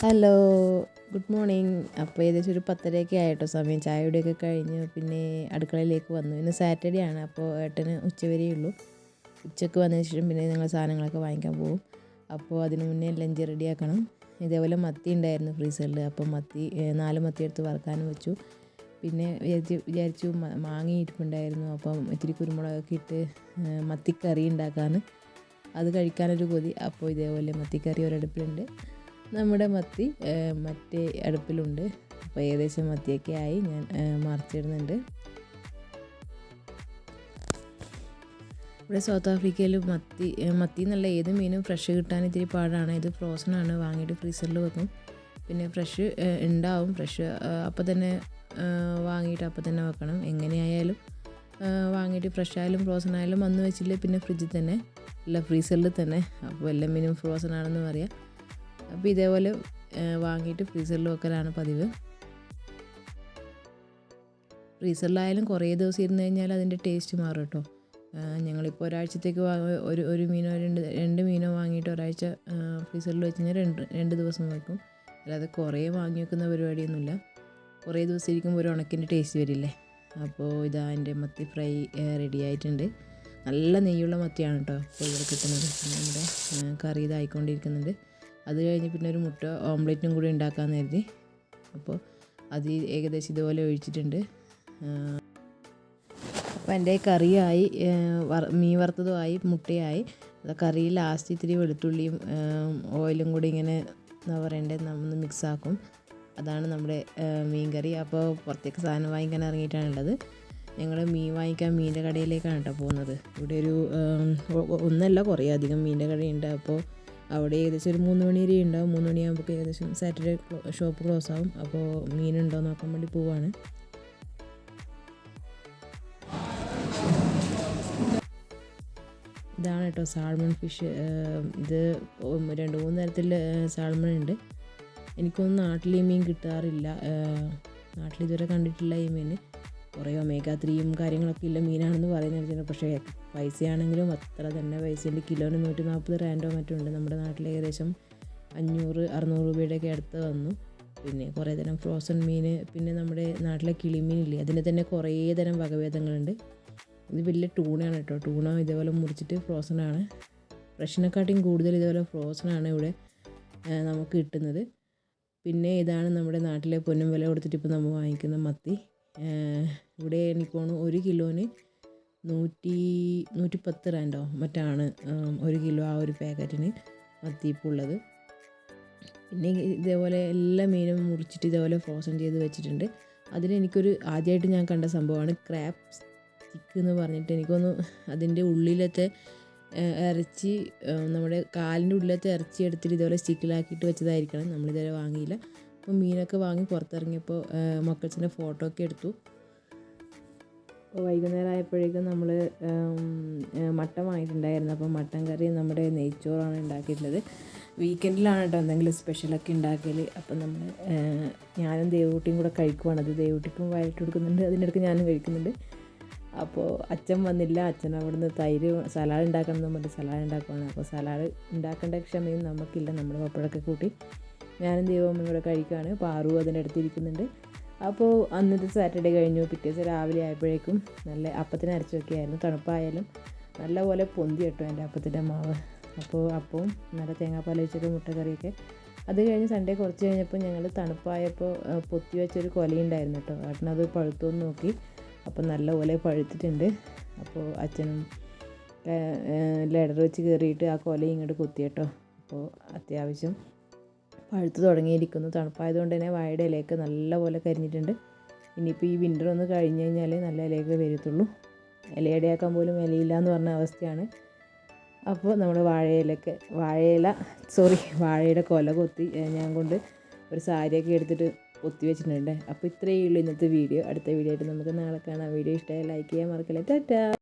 Hello good morning. അപ്പോൾ ഏകദേശം ഒരു പത്തരയൊക്കെ ആയിട്ടോ സമയം. ചായയുടെയൊക്കെ കഴിഞ്ഞ്. പിന്നെ അടുക്കളയിലേക്ക് വന്നു. ഇന്ന് സാറ്റർഡേ ആണ്. അപ്പോൾ ഏട്ടന് ഉച്ചവരെ ഉള്ളൂ. ഉച്ചയ്ക്ക് വന്നതിന് ശേഷം പിന്നെ ഞങ്ങൾ സാധനങ്ങളൊക്കെ വാങ്ങിക്കാൻ പോകും അപ്പോൾ അതിന് മുന്നേ ലഞ്ച് റെഡിയാക്കണം ഇതേപോലെ മത്തി ഉണ്ടായിരുന്നു ഫ്രീസറിൽ അപ്പോൾ മത്തി നാല് മത്തി എടുത്ത് വറുക്കാനും വെച്ചു. പിന്നെ വിചാരിച്ചു വിചാരിച്ചു മാങ്ങി ഇരിപ്പുണ്ടായിരുന്നു. അപ്പം ഇത്തിരി കുരുമുളകൊക്കെ ഇട്ട് മത്തിക്കറി ഉണ്ടാക്കാൻ അത് കഴിക്കാനൊരു കൊതി. അപ്പോൾ ഇതേപോലെ മത്തിക്കറി ഒരടുപ്പിലുണ്ട്. നമ്മുടെ മത്തി മറ്റേ അടുപ്പിലുണ്ട്. അപ്പോൾ ഏകദേശം മത്തിയൊക്കെ ആയി ഞാൻ മറിച്ചിടുന്നുണ്ട്. ഇവിടെ സൗത്ത് ആഫ്രിക്കയിൽ മത്തി മത്തി എന്നുള്ള ഏത് മീനും ഫ്രഷ് കിട്ടാൻ ഇത്തിരി പാടാണ്. ഇത് ഫ്രോസൺ ആണ് വാങ്ങിയിട്ട് ഫ്രീസറിൽ വെക്കും. പിന്നെ ഫ്രഷ് ഉണ്ടാവും ഫ്രഷ് അപ്പോൾ തന്നെ വാങ്ങിയിട്ട് അപ്പോൾ തന്നെ വെക്കണം. എങ്ങനെയായാലും വാങ്ങിയിട്ട് ഫ്രഷ് ആയാലും ഫ്രോസൺ ആയാലും വന്ന് വെച്ചില്ലേ പിന്നെ ഫ്രിഡ്ജിൽ തന്നെ അല്ല ഫ്രീസറിൽ തന്നെ. അപ്പോൾ എല്ലാ മീനും ഫ്രോസൺ ആണെന്ന് പറയാം. അപ്പോൾ ഇതേപോലെ വാങ്ങിയിട്ട് ഫ്രീസറിൽ വെക്കലാണ് പതിവ്. ഫ്രീസറിലായാലും കുറേ ദിവസം ഇരുന്ന് കഴിഞ്ഞാൽ അതിന്റെ ടേസ്റ്റ് മാറും കേട്ടോ. ഞങ്ങളിപ്പോൾ ഒരാഴ്ചത്തേക്ക് ഒരു ഒരു മീനോ രണ്ട് രണ്ട് മീനോ വാങ്ങിയിട്ട് ഒരാഴ്ച ഫ്രീസറിൽ വെച്ച് കഴിഞ്ഞാൽ രണ്ട് രണ്ട് ദിവസം വെക്കും. അല്ലാതെ കുറേ വാങ്ങി വെക്കുന്ന പരിപാടിയൊന്നുമില്ല. കുറേ ദിവസം ഇരിക്കുമ്പോൾ ഒരു ഉണക്കിന്റെ ടേസ്റ്റ് വരില്ലേ? അപ്പോൾ ഇതാ എന്റെ മത്തി ഫ്രൈ റെഡി ആയിട്ടുണ്ട്. നല്ല നെയ്യുള്ള മത്തിയാണ് കേട്ടോ ഇപ്പോൾ ഇവിടെ കിട്ടുന്നത്. നമ്മുടെ കറി ഇതായിക്കൊണ്ടിരിക്കുന്നുണ്ട്. അത് കഴിഞ്ഞ് പിന്നെ ഒരു മുട്ട ഓംലെറ്റും കൂടി ഉണ്ടാക്കാമെന്ന് കരുതി. അപ്പോൾ അത് ഏകദേശം ഇതുപോലെ ഒഴിച്ചിട്ടുണ്ട്. അപ്പോൾ എന്റെ കറിയായി മീൻ വറുത്തതുമായി മുട്ടയായി. കറി ലാസ്റ്റ് ഇത്തിരി വെളുത്തുള്ളിയും ഓയിലും കൂടി ഇങ്ങനെ എന്താ പറയണ്ടേ നമ്മൾ മിക്സാക്കും അതാണ് നമ്മുടെ മീൻ കറി. അപ്പോൾ പുറത്തേക്ക് സാധനം വാങ്ങിക്കാൻ ഇറങ്ങിയിട്ടാണുള്ളത് ഞങ്ങൾ മീൻ വാങ്ങിക്കാൻ മീന്റെ കടയിലേക്കാണ് കേട്ടോ പോകുന്നത്. ഇവിടെ ഒരു ഒന്നല്ല കുറേ അധികം മീന്റെ കടയുണ്ട്. അപ്പോൾ അവിടെ ഏകദേശം ഒരു മൂന്ന് മണി വരെ ഉണ്ടാവും. മൂന്ന് മണിയാകുമ്പോൾ ഏകദേശം സാറ്റർഡേ ഷോപ്പ് ക്ലോസ് ആവും. അപ്പോൾ മീൻ ഉണ്ടോ നോക്കാൻ വേണ്ടി പോവാണ്. ഇതാണ് കേട്ടോ സാൾമൺ ഫിഷ്. ഇത് രണ്ട് മൂന്ന് തരത്തിൽ സാൾമൺ ഉണ്ട്. എനിക്കൊന്നും നാട്ടിൽ ഈ മീൻ കിട്ടാറില്ല. നാട്ടിൽ ഇതുവരെ കണ്ടിട്ടില്ല ഈ മീൻ. കുറേ ഒമേഗ ത്രീയും കാര്യങ്ങളൊക്കെ ഇല്ല മീനാണെന്ന് പറയുന്നത് പക്ഷേ പൈസയാണെങ്കിലും അത്ര തന്നെ പൈസയുണ്ട്. കിലോന് നൂറ്റി നാൽപ്പത് റാൻഡോ മറ്റോ ഉണ്ട്. നമ്മുടെ നാട്ടിൽ ഏകദേശം അഞ്ഞൂറ് അറുന്നൂറ് രൂപയുടെയൊക്കെ അടുത്ത് വന്നു. പിന്നെ കുറേ തരം ഫ്രോസൺ മീൻ പിന്നെ നമ്മുടെ നാട്ടിലെ കിളിമീനില്ലേ അതിന് തന്നെ കുറേ തരം വകഭേദങ്ങളുണ്ട്. ഇത് വലിയ ടൂണയാണ് കേട്ടോ. ടൂണ ഇതേപോലെ മുറിച്ചിട്ട് ഫ്രോസൺ ആണ്. ഫ്രഷിനെക്കാട്ടിയും കൂടുതൽ ഇതേപോലെ ഫ്രോസൺ ആണ് ഇവിടെ നമുക്ക് കിട്ടുന്നത്. പിന്നെ ഇതാണ് നമ്മുടെ നാട്ടിലെ പൊന്നും വില കൊടുത്തിട്ട് ഇപ്പോൾ നമ്മൾ വാങ്ങിക്കുന്ന മത്തി. ഇവിടെ എനിക്ക് ഒരു കിലോന് നൂറ്റി നൂറ്റി പത്ത് റാൻഡോ മറ്റാണ് ഒരു കിലോ ആ ഒരു പാക്കറ്റിന് മത്തിയിപ്പുള്ളത് പിന്നെ ഇതേപോലെ എല്ലാ മീനും മുറിച്ചിട്ട് ഇതേപോലെ ഫ്രോസൺ ചെയ്ത് വെച്ചിട്ടുണ്ട്. അതിലെനിക്കൊരു ആദ്യമായിട്ട് ഞാൻ കണ്ട സംഭവമാണ് ക്രാബ് സ്റ്റിക്ക് എന്ന് പറഞ്ഞിട്ട് എനിക്കൊന്ന് അതിന്റെ ഉള്ളിലത്തെ ഇറച്ചി നമ്മുടെ കാലിന്റെ ഉള്ളിലത്തെ ഇറച്ചി എടുത്തിട്ട് ഇതേപോലെ സ്റ്റിക്കിലാക്കിയിട്ട് വെച്ചതായിരിക്കണം. നമ്മളിതുവരെ വാങ്ങിയില്ല. അപ്പോൾ മീനൊക്കെ വാങ്ങി പുറത്തിറങ്ങിയപ്പോൾ മക്കൾസിന്റെ ഫോട്ടോ ഒക്കെ എടുത്തു. വൈകുന്നേരം ആയപ്പോഴേക്കും നമ്മൾ മട്ടൻ വാങ്ങിയിട്ടുണ്ടായിരുന്നു. അപ്പോൾ മട്ടൻ കറി നമ്മുടെ നെയ്ച്ചോറാണ് ഉണ്ടാക്കിയിട്ടുള്ളത്. വീക്കെൻഡിലാണ് കേട്ടോ എന്തെങ്കിലും സ്പെഷ്യലൊക്കെ ഉണ്ടാക്കൽ അപ്പം നമ്മൾ ഞാനും ദേവൂട്ടിയും കൂടെ കഴിക്കുവാണ്. അത് ദേവൂട്ടിക്കും വയലിട്ട് കൊടുക്കുന്നുണ്ട്. അതിനിടയ്ക്ക് ഞാനും കഴിക്കുന്നുണ്ട്. അപ്പോൾ അച്ഛൻ വന്നില്ല. അച്ഛൻ അവിടുന്ന് തൈര് സലാഡ് ഉണ്ടാക്കണം എന്ന് പറഞ്ഞിട്ട് സലാഡ് ഉണ്ടാക്കുവാണ്. അപ്പോൾ സലാഡ് ഉണ്ടാക്കേണ്ട ക്ഷമയും നമുക്കില്ല. നമ്മൾ പപ്പടമൊക്കെ കൂട്ടി. ഞാനും ദൈവവും കൂടെ കഴിക്കുകയാണ്. പാറു അതിന്റെ അടുത്ത് ഇരിക്കുന്നുണ്ട് അപ്പോൾ അന്നത്തെ സാറ്റർഡേ കഴിഞ്ഞു. പിറ്റേ ദിവസം രാവിലെ ആയപ്പോഴേക്കും നല്ല അപ്പത്തിന് അരച്ചൊക്കെ ആയിരുന്നു. തണുപ്പായാലും നല്ലപോലെ പൊന്തി കേട്ടോ എന്റെ അപ്പത്തിന്റെ മാവ്. അപ്പോൾ അപ്പവും നല്ല തേങ്ങാപ്പാൽ വെച്ചൊക്കെ മുട്ടക്കറിയൊക്കെ. അത് കഴിഞ്ഞ് സൺഡേ കുറച്ച് കഴിഞ്ഞപ്പോൾ ഞങ്ങൾ തണുപ്പായപ്പോൾ പൊത്തി വെച്ചൊരു കൊലയുണ്ടായിരുന്നു കേട്ടോ. ഏട്ടനത് പഴുത്തോന്ന് നോക്കി. അപ്പോൾ നല്ലപോലെ പഴുത്തിട്ടുണ്ട്. അപ്പോൾ അച്ഛനും ലെഡർ വെച്ച് കയറിയിട്ട് ആ കൊല ഇങ്ങോട്ട് കുത്തി കേട്ടോ. അപ്പോൾ അത്യാവശ്യം പഴുത്ത് തുടങ്ങിയിരിക്കുന്നു. തണുപ്പായതുകൊണ്ട് തന്നെ വാഴയുടെ ഇലയൊക്കെ നല്ലപോലെ കരിഞ്ഞിട്ടുണ്ട്. ഇനിയിപ്പോൾ ഈ വിന്റർ ഒന്ന് കഴിഞ്ഞ് കഴിഞ്ഞാൽ നല്ല ഇലയൊക്കെ വരത്തുള്ളൂ. ഇലയടയാക്കാൻ പോലും ഇലയില്ല എന്ന് പറഞ്ഞ അവസ്ഥയാണ്. അപ്പോൾ നമ്മൾ വാഴയിലൊക്കെ വാഴയില സോറി വാഴയുടെ കൊല കൊത്തി ഞാൻ കൊണ്ട് ഒരു സാരിയൊക്കെ എടുത്തിട്ട് കൊത്തി വെച്ചിട്ടുണ്ട്. അപ്പോൾ ഇത്രയേ ഉള്ളൂ ഇന്നത്തെ വീഡിയോ. അടുത്ത വീഡിയോ ആയിട്ട് നമുക്ക് നാളെ കാണാം. വീഡിയോ ഇഷ്ടമായി ലൈക്ക് ചെയ്യാൻ മറക്കല്ലേ. ടാറ്റാ!